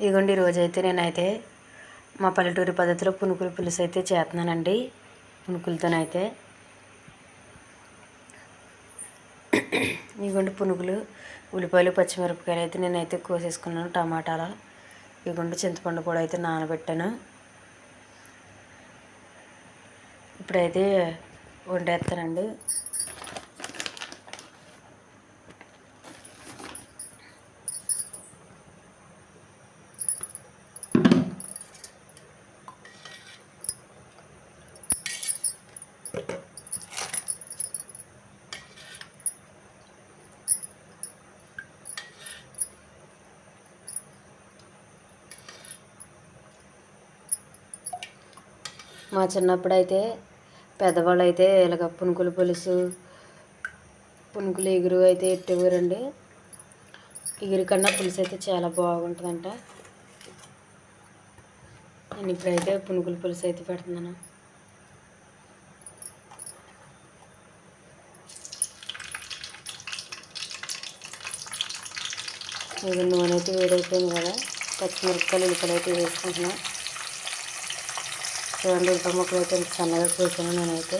ఇదిగోండి రోజైతే నేనైతే మా పల్లెటూరి పద్ధతిలో పునుకులు పులుసు అయితే చేస్తున్నానండి పునుకులతోనైతే ఇదిగోండి పునుగులు ఉల్లిపాయలు పచ్చిమిరపకాయలు అయితే నేనైతే కోసేసుకున్నాను టమాటాలు ఇగోండి చింతపండు కూడా అయితే నానబెట్టాను. ఇప్పుడైతే వండేస్తానండి మా చిన్నప్పుడు అయితే పెద్దవాళ్ళు అయితే ఇలాగ పునుకులు పులుసు పునుకులు ఎగురు అయితే ఎట్టేవారండి. ఎగురు కన్నా పులుసు అయితే చాలా బాగుంటుందంట. నేను ఇప్పుడైతే పునుకుల పులుసు అయితే పెడుతున్నాను. ఇది నూనె అయితే వేడైపోయింది కదా పచ్చిమిరపకాయలు ఉల్లిపాయలు అయితే వేసుకుంటున్నాను. చూడండి ఉల్లిపాయ ముక్కలు అయితే ఎంత సన్నగా కోసాను నేనైతే.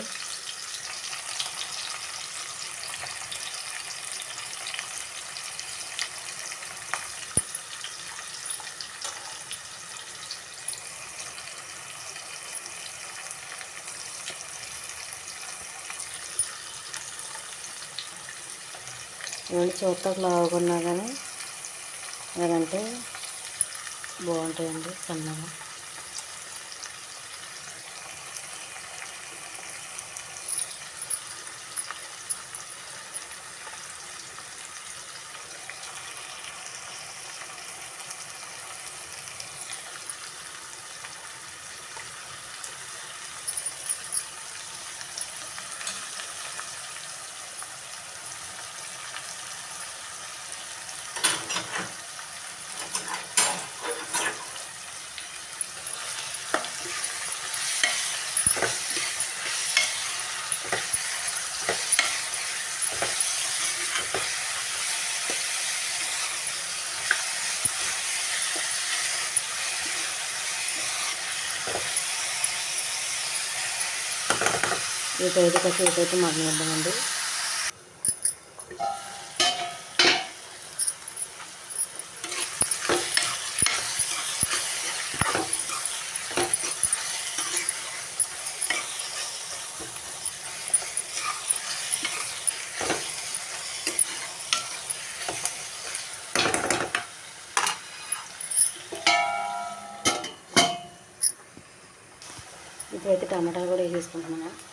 ఇవన్నీ చూడటానికి లావుకున్నా కానీ లేదంటే బాగుంటాయండి సన్నగా. ఈ ఇదైతే కాసేపు అయితే మగ్గనిద్దామండి. ఇప్పుడైతే టమాటాలు కూడా వేసేసుకుంటున్నాను.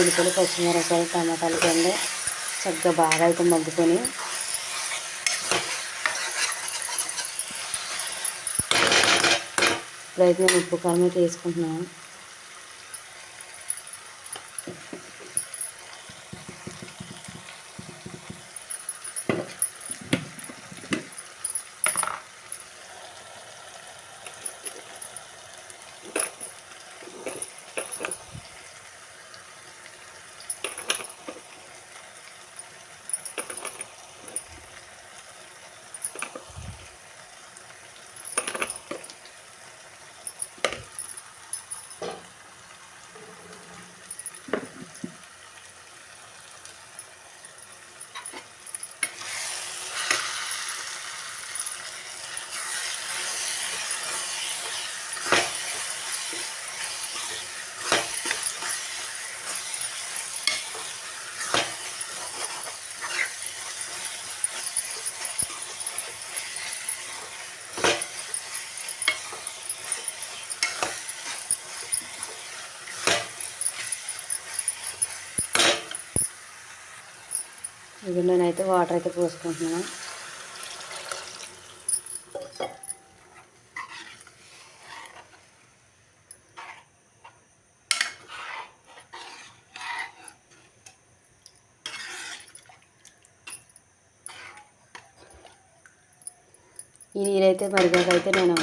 ఉల్లిపాయలు పచ్చిమిరపకాయలు టమాటాలు కండి చక్కగా బాగా అయితే మగ్గుకొని ఇప్పుడైతే నేను ఉప్పు కారం అయితే వేసుకుంటున్నాను. ఇది నేనైతే వాటర్ అయితే పోసుకుంటున్నాను. ఈ నీరైతే మరిగాకైతే నేను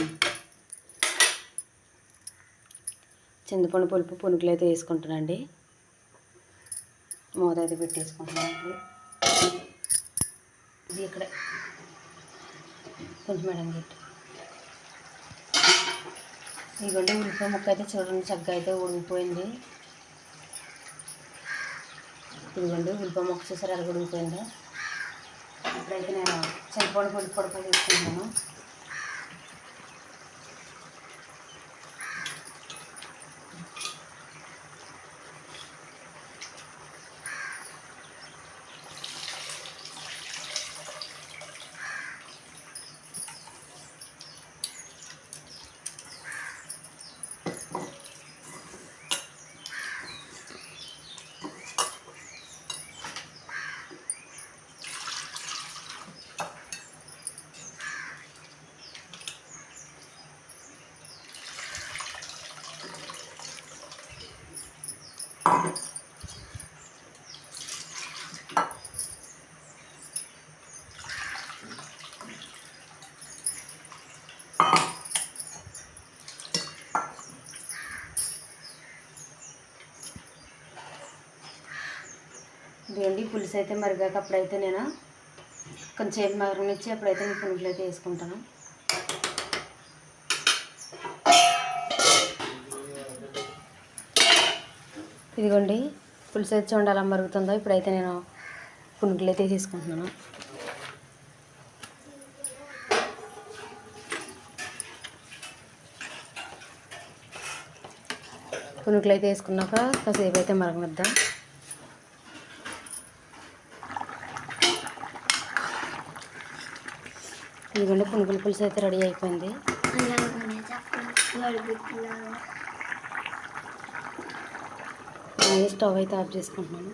చింతపండు పులుపు పునుకులు అయితే వేసుకుంటానండి మూత అయితే పెట్టేసుకుంటున్నాను ఇది ఇక్కడ. కొంచెం మేడం గట్టి ఇదిగోండి ఉల్లిపాయ ముక్క అయితే చూడండి చక్కగా అయితే ఉడికిపోయింది. ఇదిగోండి ఉల్లిపాయ ముక్క చూసారు అది ఉడికిపోయింది. ఇప్పుడైతే నేను చింతపండు పొడి పొడి తీసుకుంటాను ఇదిగోండి పులుసు అయితే మరిగాక అప్పుడైతే నేను కొంచెం మరనిచ్చి అప్పుడైతే నేను పునుగులు అయితే వేసుకుంటాను. ఇదిగోండి పులుసు అయితే చూడండి అలా మరుగుతుందో ఇప్పుడైతే నేను పునుగులు అయితే తీసుకుంటున్నాను. పునుకులు అయితే వేసుకున్నాక కాసేపు అయితే మరగనిద్దాం. ఇదిగోండి పునుగుల పులుసు అయితే రెడీ అయిపోయింది. స్టవ్ అయితే ఆఫ్ చేసుకుంటున్నాను.